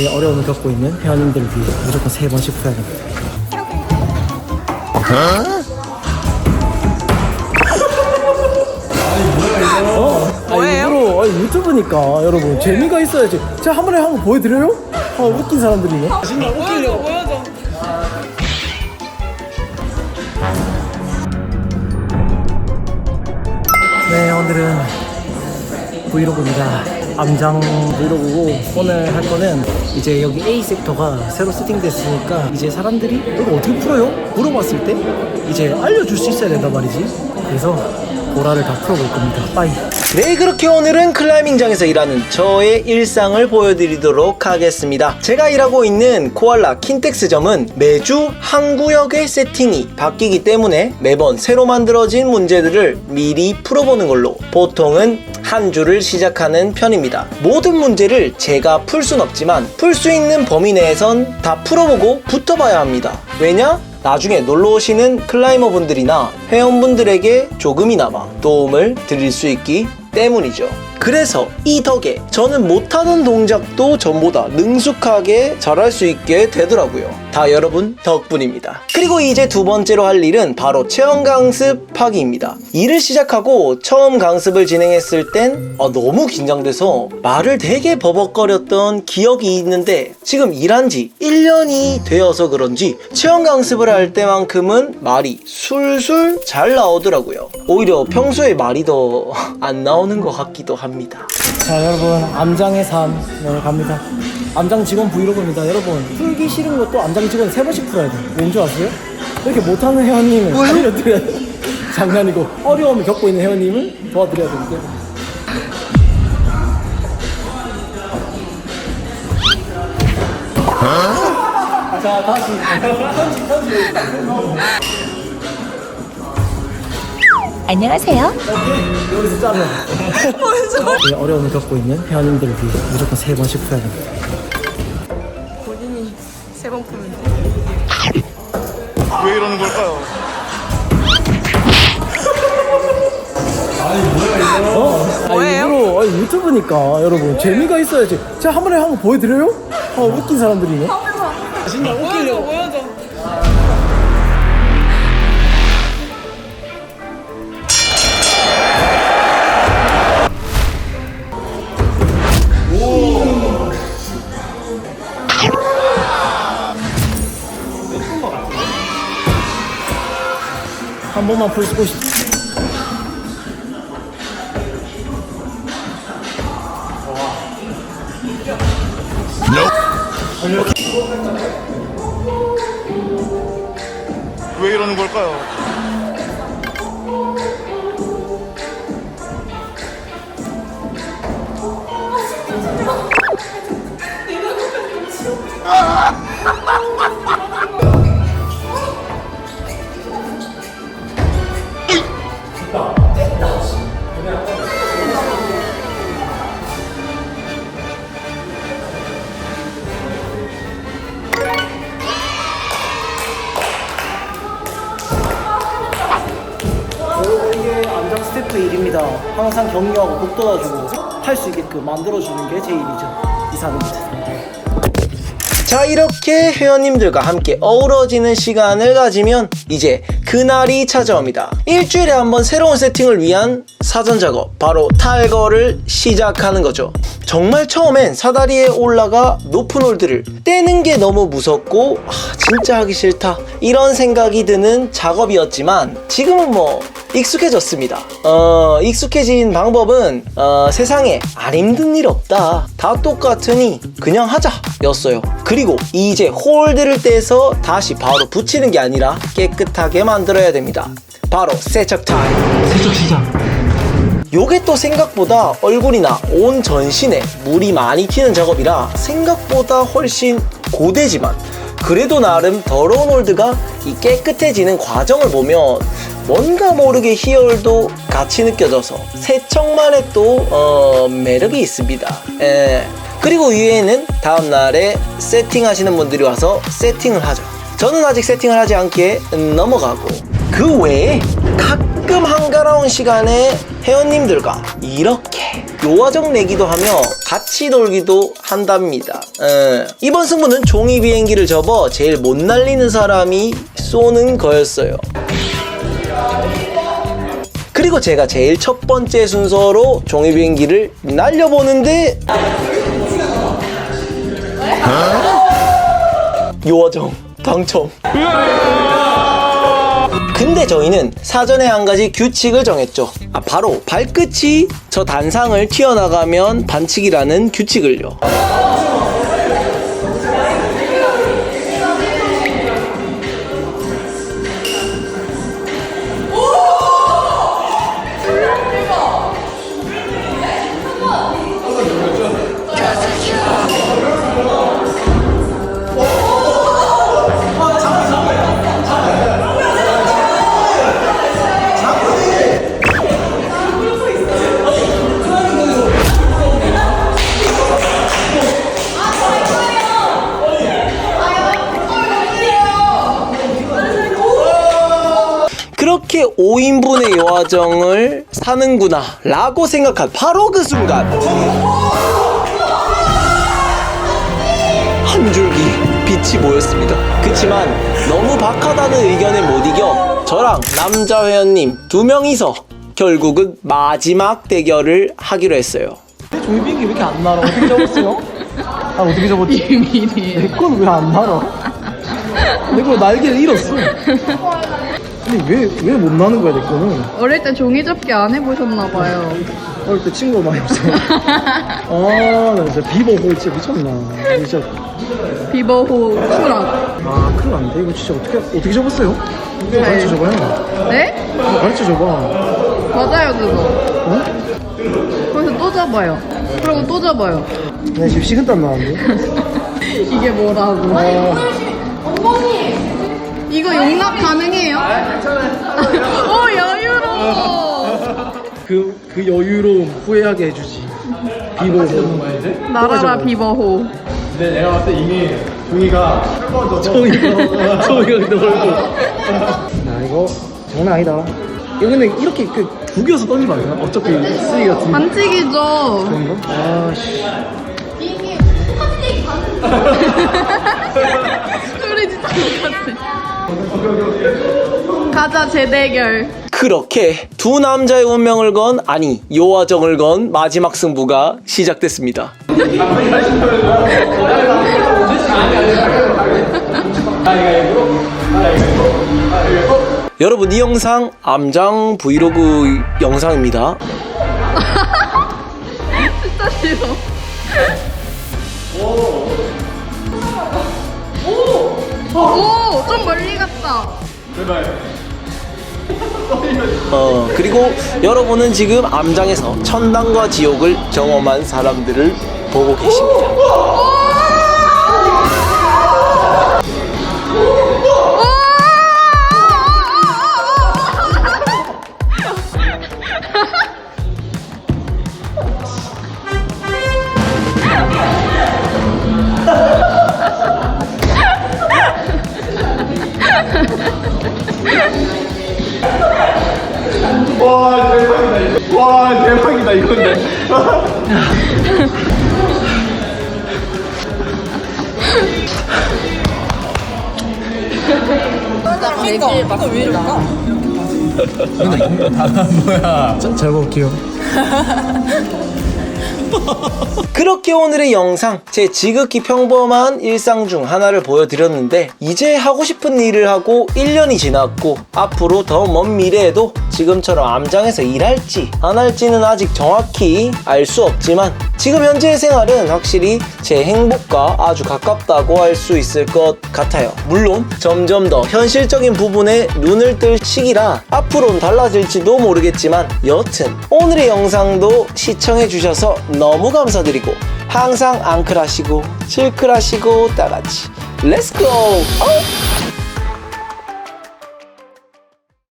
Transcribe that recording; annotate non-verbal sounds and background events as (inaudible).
이 어려움을 겪고 있는 회원님들을 위해 무조건 세 번씩 풀어야 됩니다. 어? 뭐예요? 일부러 유튜브니까 여러분 재미가 있어야지. 제가 한 번에 한거 보여드려요? 아 웃긴 사람들이네. 진짜 보여줘 보여줘 네 오늘은 브이로그입니다 암장 브이로그고 오늘 할 거는 이제 여기 A 섹터가 새로 세팅됐으니까 이제 사람들이 이거 어떻게 풀어요? 물어봤을 때 이제 알려줄 수 있어야 된단 말이지 그래서 보라를 다 풀어볼 겁니다. 빠이. 네 그렇게 오늘은 클라이밍장에서 일하는 저의 일상을 보여드리도록 하겠습니다. 제가 일하고 있는 코알라 킨텍스점은 매주 한 구역의 세팅이 바뀌기 때문에 매번 새로 만들어진 문제들을 미리 풀어보는 걸로 보통은 한 주를 시작하는 편입니다. 모든 문제를 제가 풀 순 없지만 풀 수 있는 범위 내에선 다 풀어보고 붙어봐야 합니다. 왜냐? 나중에 놀러 오시는 클라이머 분들이나 회원분들에게 조금이나마 도움을 드릴 수 있기 때문이죠. 그래서 이 덕에 저는 못하는 동작도 전보다 능숙하게 잘할 수 있게 되더라고요. 다 여러분 덕분입니다. 그리고 이제 두 번째로 할 일은 바로 체험 강습하기입니다. 일을 시작하고 처음 강습을 진행했을 땐 아, 너무 긴장돼서 말을 되게 버벅거렸던 기억이 있는데 지금 일한 지 1년이 되어서 그런지 체험 강습을 할 때만큼은 말이 술술 잘 나오더라고요. 오히려 평소에 말이 더 안 나오는 것 같기도 합니다. 자 여러분 암장의 삶 네, 갑니다. 암장 직원 브이로그입니다. 여러분 풀기 싫은 것도 암장 직원 세 번씩 풀어야 돼. 왠지 아세요? 이렇게 못하는 회원님을 알려드려야 돼. 장난이고 어려움을 겪고 있는 회원님을 도와드려야 되기 때문에. 자 다시 편집 편집 안녕하세요. 여기서 이 어려움을 겪고 있는 회원님들을 위해 무조건 세 번씩 풀어야 됩니다. 본인이 세번 풀면 돼왜 이러는 걸까요? 어? 뭐예요? 아니, 일부러 아니, 유튜브니까 여러분 재미가 있어야지. 제가 한 번에 한거 보여드려요? 아 웃긴 사람들이네. 진짜 보여줘 웃기려고. 한 번만 풀고 싶. 왜 이러는 걸까요? 안장 스태프 일입니다. 항상 격려하고 북돋아주고 할 수 있게끔 만들어주는 게 제 일이죠. 이사입니다. 자 이렇게 회원님들과 함께 어우러지는 시간을 가지면 이제 그날이 찾아옵니다 일주일에 한 번 새로운 세팅을 위한 사전 작업 바로 탈거를 시작하는 거죠 정말 처음엔 사다리에 올라가 높은 홀드를 떼는 게 너무 무섭고 아, 진짜 하기 싫다 이런 생각이 드는 작업이었지만 지금은 뭐 익숙해졌습니다. 어, 익숙해진 방법은 어, 세상에 안 힘든 일 없다. 다 똑같으니 그냥 하자 였어요. 그리고 이제 홀드를 떼서 다시 바로 붙이는 게 아니라 깨끗하게 만들어야 됩니다. 바로 세척 타임. 세척 시작. 요게 또 생각보다 얼굴이나 온 전신에 물이 많이 튀는 작업이라 생각보다 훨씬 고되지만 그래도 나름 더러운 홀드가 이 깨끗해지는 과정을 보면 뭔가 모르게 희열도 같이 느껴져서 세척만의 또 어, 매력이 있습니다. 에. 그리고 위에는 다음날에 세팅하시는 분들이 와서 세팅을 하죠. 저는 아직 세팅을 하지 않기에 넘어가고 그 외에 가끔 한가로운 시간에 회원님들과 이렇게 요화정 내기도 하며 같이 놀기도 한답니다. 에, 이번 승부는 종이 비행기를 접어 제일 못 날리는 사람이 쏘는 거였어요. 그리고 제가 제일 첫 번째 순서로 종이 비행기를 날려보는데 요화정 당첨. 근데 저희는 사전에 한 가지 규칙을 정했죠. 아, 바로 발끝이 저 단상을 튀어나가면 반칙이라는 규칙을요. 5인분의 요화정을 사는구나 라고 생각한 바로 그 순간 한 줄기 빛이 보였습니다 그치만 너무 박하다는 의견에 못 이겨 저랑 남자 회원님 두 명이서 결국은 마지막 대결을 하기로 했어요 종이 비행기 왜 이렇게 안 날아? 어떻게 접었어요? 아 어떻게 접었지? 비밀이에요. 내건 왜 안 날아? 내 거 날개를 잃었어. 근데 왜 왜 못 나는 거야 내 거는? 어릴 때 종이 접기 안 해보셨나 봐요. 어릴 때 친구가 많이 없어. (laughs) 아나 진짜 비버호 진짜 미쳤나. 진짜 비버호 추락. 아 큰일 난데 이거 진짜 어떻게 어떻게 접었어요? 가르쳐 줘봐요. 네? 가르쳐 줘봐. 맞아요, 그거. 어? 그래서 또 접어요. 그리고 또 접어요. 나 지금 식은땀 나는데. (laughs) 이게 뭐라고. 아, 이거 용납 가능해요? (laughs) 오, 여유로워. 그, 그 여유로움 후회하게 해주지. 비버호. 나라라 비버호. 근데 내가 봤을 때 이미 종이가 저기가 (laughs) (laughs) 저기가 넓고. 아 이거 장난 아니다. 이거 근데 이렇게 그 구겨서 던지면 안 되나? 어차피 쓰기 같은 반칙이죠. 그런 거? 아씨. 소리 진짜 똑같아. 가자, 재대결. 그렇게 두 남자의 운명을 건 아니 요화정을 건 마지막 승부가 시작됐습니다. 여러분 이 영상 암장 브이로그 영상입니다. 진짜 싫어. 오! 좀 멀리 어 그리고 여러분은 지금 암장에서 천당과 지옥을 경험한 사람들을 보고 계십니다. 와 대박이다 이거. 와 대박이다 이건데. 잘 먹을게요. (laughs) (laughs) 그렇게 오늘의 영상 제 지극히 평범한 일상 중 하나를 보여드렸는데 이제 하고 싶은 일을 하고 1년이 지났고 앞으로 더 먼 미래에도 지금처럼 암장에서 일할지 안 할지는 아직 정확히 알 수 없지만 지금 현재의 생활은 확실히 제 행복과 아주 가깝다고 할 수 있을 것 같아요. 물론 점점 더 현실적인 부분에 눈을 뜰 시기라 앞으로는 달라질지도 모르겠지만 여튼 오늘의 영상도 시청해 주셔서 너무 감사드리고 항상 앙클하시고 칠클하시고 다같이 렛츠고!